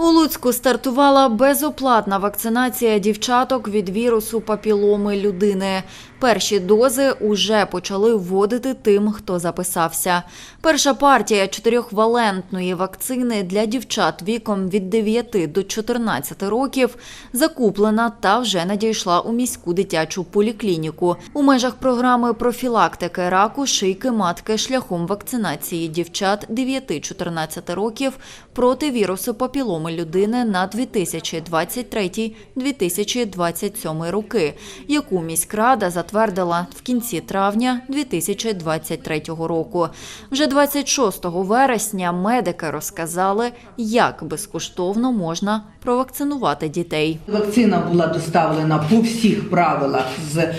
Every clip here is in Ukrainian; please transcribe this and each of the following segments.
У Луцьку стартувала безоплатна вакцинація дівчаток від вірусу папіломи людини. Перші дози уже почали вводити тим, хто записався. Перша партія чотирьохвалентної вакцини для дівчат віком від 9 до 14 років закуплена та вже надійшла у міську дитячу поліклініку у межах програми профілактики раку шийки матки шляхом вакцинації дівчат 9-14 років проти вірусу папіломи людини на 2023-2027 роки, яку міськрада затвердила в кінці травня 2023 року. Вже 26 вересня медики розказали, як безкоштовно можна провакцинувати дітей. Вакцина була доставлена по всіх правилах з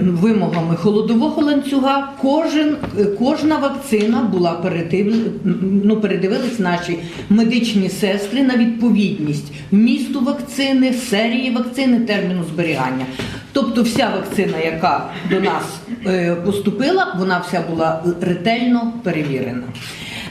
вимогами холодового ланцюга. Кожен, е, кожна вакцина була передив, ну, передивились наші медичні сестри на відповідність вмісту вакцини, серії вакцини, терміну зберігання. Тобто вся вакцина, яка до нас е, поступила, вона вся була ретельно перевірена.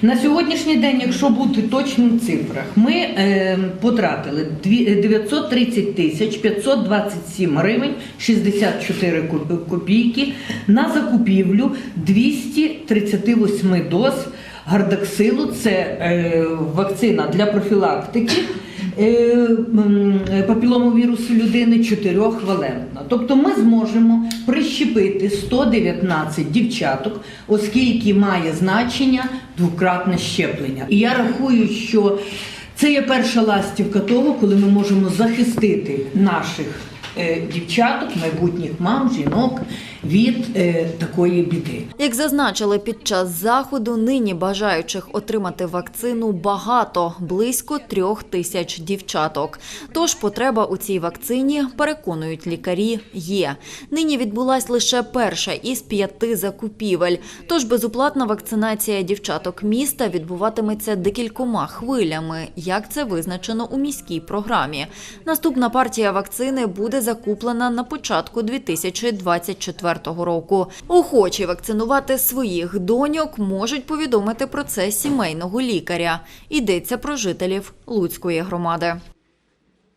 На сьогоднішній день, якщо бути точним цифрах, ми е, потратили дві- 930 тисяч 527 гривень 64 ко- копійки на закупівлю 238 доз гардаксилу. Це е, вакцина для профілактики е, папіломовірусу людини чотирьохвалентна. Тобто ми зможемо прищепити 119 дівчаток, оскільки має значення двократне щеплення. І я рахую, що це є перша ластівка того, коли ми можемо захистити наших е, дівчаток, майбутніх мам, жінок від е, такої біди. Як зазначили під час заходу, нині бажаючих отримати вакцину багато близько трьох тисяч дівчаток. Тож потреба у цій вакцині, переконують лікарі, є. Нині відбулась лише перша із п'яти закупівель. Тож безоплатна вакцинація дівчаток міста відбуватиметься декількома хвилями, як це визначено у міській програмі. Наступна партія вакцини буде закуплена на початку 2024 року. Охочі вакцинувати своїх доньок можуть повідомити про це сімейного лікаря. Йдеться про жителів Луцької громади.